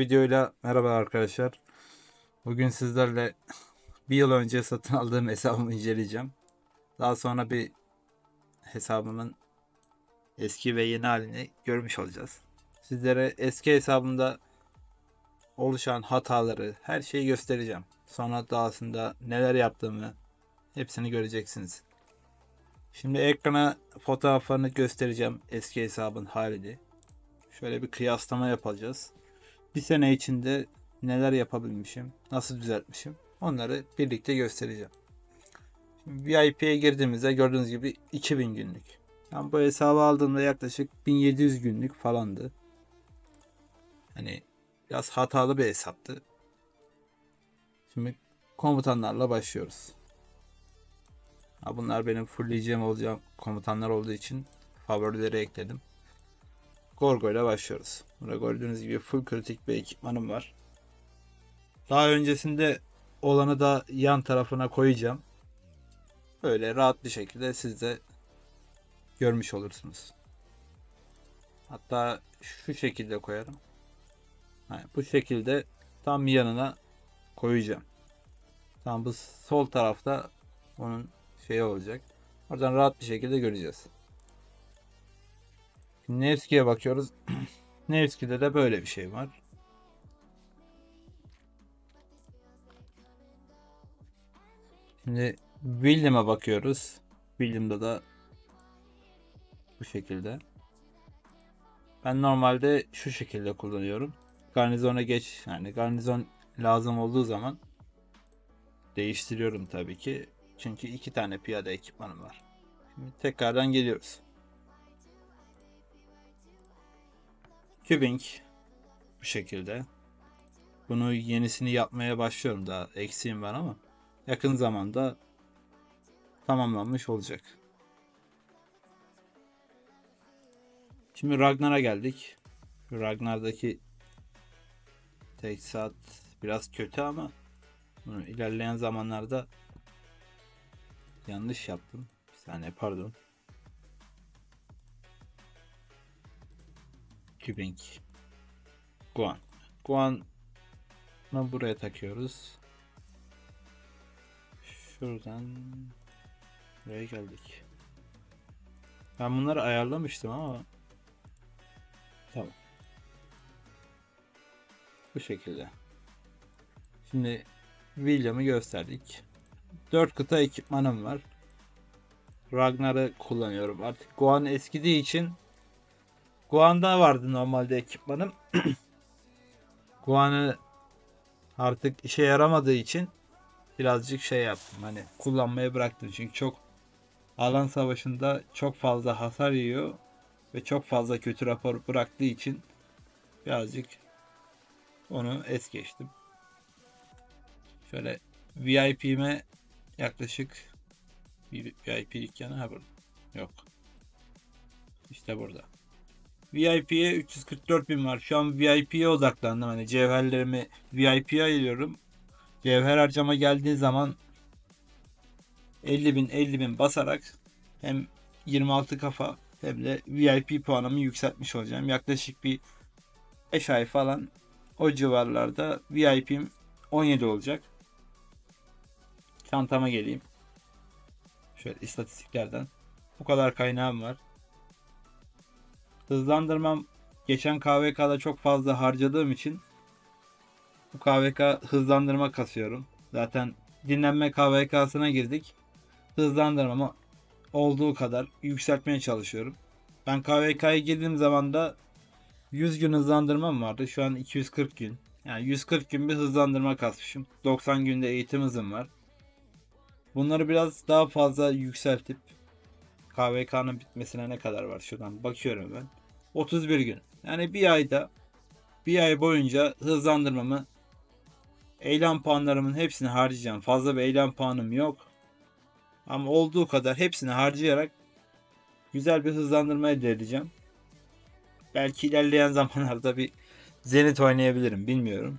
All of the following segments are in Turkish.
Videoyla merhaba arkadaşlar. Bugün sizlerle bir yıl önce satın aldığım hesabımı inceleyeceğim. Daha sonra bir hesabımın eski ve yeni halini görmüş olacağız. Sizlere eski hesabımda oluşan hataları, her şeyi göstereceğim. Sonra dahasında neler yaptığımı hepsini göreceksiniz. Şimdi ekrana fotoğraflarını göstereceğim eski hesabın halini. Şöyle bir kıyaslama yapacağız bir sene içinde neler yapabilmişim, nasıl düzeltmişim onları birlikte göstereceğim. Şimdi VIP'ye girdiğimizde gördüğünüz gibi 2000 günlük. Ben bu hesabı aldığımda yaklaşık 1700 günlük falandı. Hani biraz hatalı bir hesaptı. Şimdi komutanlarla başlıyoruz. Ha, bunlar benim fullleyeceğim olacağım komutanlar olduğu için favorileri ekledim. Gorgo ile başlıyoruz. Burada gördüğünüz gibi full kritik bir ekipmanım var. Daha öncesinde olanı da yan tarafına koyacağım. Böyle rahat bir şekilde siz de görmüş olursunuz. Hatta şu şekilde koyarım. Yani bu şekilde tam yanına koyacağım. Tam bu sol tarafta onun şeyi olacak. Oradan rahat bir şekilde göreceğiz. Nevski'ye bakıyoruz. Nevski'de de böyle bir şey var. Şimdi William'a bakıyoruz. William'da da bu şekilde. Ben normalde şu şekilde kullanıyorum. Garnizona geç yani garnizon lazım olduğu zaman değiştiriyorum tabii ki. Çünkü iki tane piyade ekipmanım var. Şimdi tekrardan geliyoruz. Cubing bu şekilde. Bunu yenisini yapmaya başlıyorum daha eksiğim var ama yakın zamanda tamamlanmış olacak. Şimdi Ragnar'a geldik. Ragnar'daki tek saat biraz kötü ama bunu ilerleyen zamanlarda yanlış yaptım. Bir saniye pardon. Kübing. Guan. Guan'ı buraya takıyoruz. Şuradan buraya geldik. Ben bunları ayarlamıştım ama tamam. Bu şekilde. Şimdi William'ı gösterdik. 4 kıta ekipmanım var. Ragnar'ı kullanıyorum. Artık Guan eskidiği için Guan'da vardı normalde ekipmanım. Guan'ı artık işe yaramadığı için birazcık şey yaptım. Hani kullanmaya bıraktım. Çünkü çok alan savaşında çok fazla hasar yiyor ve çok fazla kötü rapor bıraktığı için birazcık onu es geçtim. Şöyle VIP'me yaklaşık bir VIP dükkanı ha burada. Yok. İşte burada. VIP'ye 344 bin var. Şu an VIP'ye odaklandım. Hani cevherlerimi VIP'ye ayırıyorum. Cevher harcama geldiği zaman 50 bin 50 bin basarak hem 26 kafa hem de VIP puanımı yükseltmiş olacağım. Yaklaşık bir 5 ay falan o civarlarda VIP'im 17 olacak. Çantama geleyim. Şöyle istatistiklerden. Bu kadar kaynağım var. Hızlandırmam geçen KVK'da çok fazla harcadığım için bu KVK hızlandırma kasıyorum. Zaten dinlenme KVK'sına girdik. Hızlandırmamı olduğu kadar yükseltmeye çalışıyorum. Ben KVK'ya girdiğim zaman da 100 gün hızlandırmam vardı. Şu an 240 gün. Yani 140 gün bir hızlandırma kasmışım. 90 günde eğitim hızım var. Bunları biraz daha fazla yükseltip KVK'nın bitmesine ne kadar var şuradan bakıyorum ben. 31 gün. Yani bir ayda bir ay boyunca hızlandırmamı eylem puanlarımın hepsini harcayacağım. Fazla bir eylem puanım yok. Ama olduğu kadar hepsini harcayarak güzel bir hızlandırma elde edeceğim. Belki ilerleyen zamanlarda bir Zenit oynayabilirim bilmiyorum.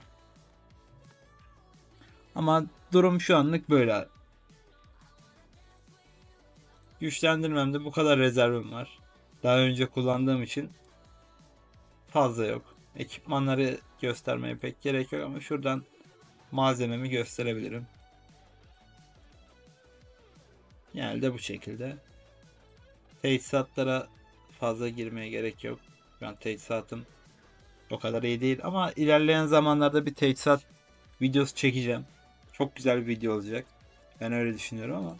Ama durum şu anlık böyle. Güçlendirmemde bu kadar rezervim var. Daha önce kullandığım için fazla yok. Ekipmanları göstermeye pek gerek yok ama şuradan malzememi gösterebilirim. Genelde bu şekilde. Teçhizatlara fazla girmeye gerek yok. Ben teçhizatım o kadar iyi değil ama ilerleyen zamanlarda bir teçhizat videosu çekeceğim. Çok güzel bir video olacak. Ben öyle düşünüyorum ama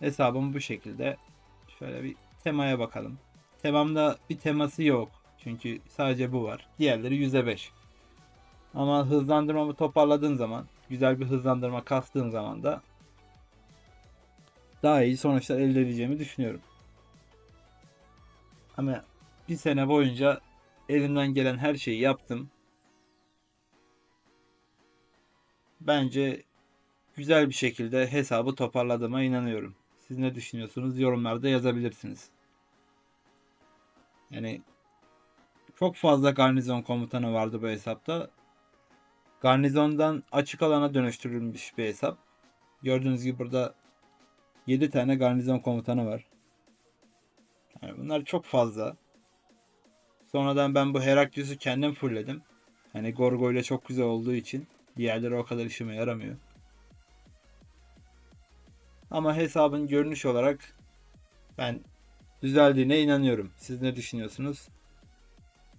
hesabım bu şekilde. Şöyle bir temaya bakalım. Temamda bir teması yok. Çünkü sadece bu var. Diğerleri %5. Ama hızlandırmamı toparladığın zaman, güzel bir hızlandırma kastığın zaman da daha iyi sonuçlar elde edeceğimi düşünüyorum. Ama bir sene boyunca elimden gelen her şeyi yaptım. Bence güzel bir şekilde hesabı toparladığıma inanıyorum. Siz ne düşünüyorsunuz? Yorumlarda yazabilirsiniz. Yani çok fazla garnizon komutanı vardı bu hesapta. Garnizondan açık alana dönüştürülmüş bir hesap. Gördüğünüz gibi burada 7 tane garnizon komutanı var. Yani bunlar çok fazla. Sonradan ben bu Heraklius'u kendim fullledim. Hani Gorgo ile çok güzel olduğu için diğerleri o kadar işime yaramıyor. Ama hesabın görünüş olarak ben düzeldiğine inanıyorum. Siz ne düşünüyorsunuz?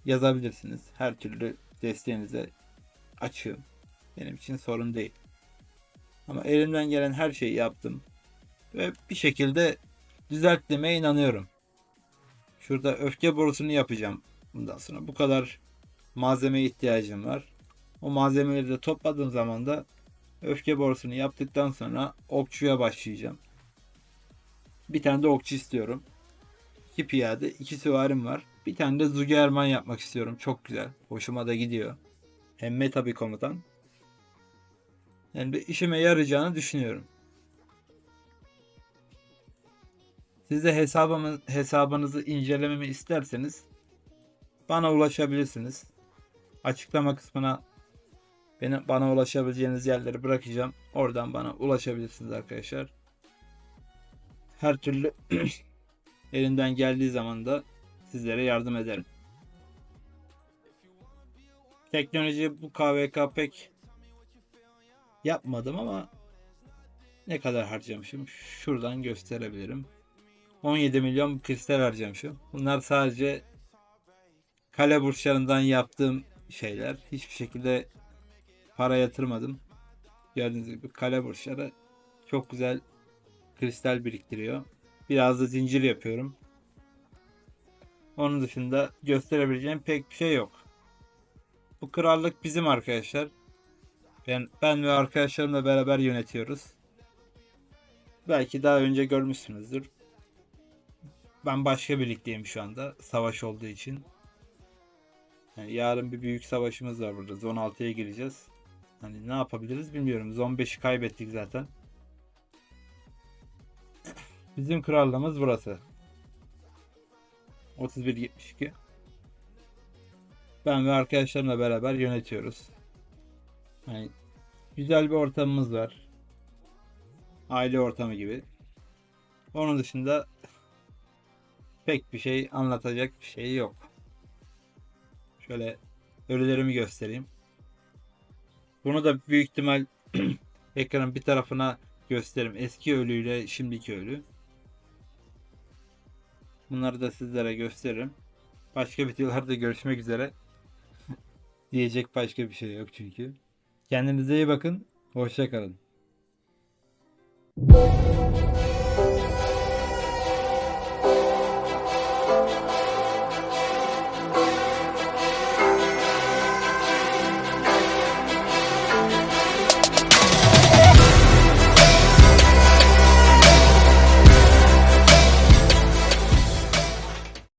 Yazabilirsiniz. Her türlü desteğinize açığım. Benim için sorun değil. Ama elimden gelen her şeyi yaptım. Ve bir şekilde düzelttiğime inanıyorum. Şurada öfke borusunu yapacağım bundan sonra. Bu kadar malzemeye ihtiyacım var. O malzemeleri de topladığım zaman da öfke borusunu yaptıktan sonra okçuya başlayacağım. Bir tane de okçu istiyorum. İki piyade, iki süvarim var. Bir tane de Zugerman yapmak istiyorum. Çok güzel. Hoşuma da gidiyor. Hem meta bir komutan. Yani bir işime yarayacağını düşünüyorum. Siz de hesabımı, hesabınızı incelememi isterseniz bana ulaşabilirsiniz. Açıklama kısmına beni, bana ulaşabileceğiniz yerleri bırakacağım. Oradan bana ulaşabilirsiniz arkadaşlar. Her türlü elimden geldiği zaman da sizlere yardım ederim. Teknoloji bu KVK pek yapmadım ama ne kadar harcamışım şuradan gösterebilirim. 17 milyon kristal harcamışım. Bunlar sadece kale burçlarından yaptığım şeyler. Hiçbir şekilde para yatırmadım. Gördüğünüz gibi kale burçları çok güzel kristal biriktiriyor. Biraz da zincir yapıyorum. Onun dışında gösterebileceğim pek bir şey yok. Bu krallık bizim arkadaşlar. Ben, ben ve arkadaşlarımla beraber yönetiyoruz. Belki daha önce görmüşsünüzdür. Ben başka birlikteyim şu anda. Savaş olduğu için. Yani yarın bir büyük savaşımız var burada. Zon 6'ya gireceğiz. Hani ne yapabiliriz bilmiyorum. Zon 5'i kaybettik zaten. Bizim krallığımız burası. 31-72. Ben ve arkadaşlarımla beraber yönetiyoruz. Yani güzel bir ortamımız var. Aile ortamı gibi. Onun dışında pek bir şey anlatacak bir şey yok. Şöyle ölülerimi göstereyim. Bunu da büyük ihtimal ekranın bir tarafına gösteririm. Eski ölüyle şimdiki ölü. Bunları da sizlere gösteririm. Başka videolarda görüşmek üzere. Diyecek başka bir şey yok çünkü. Kendinize iyi bakın. Hoşça kalın.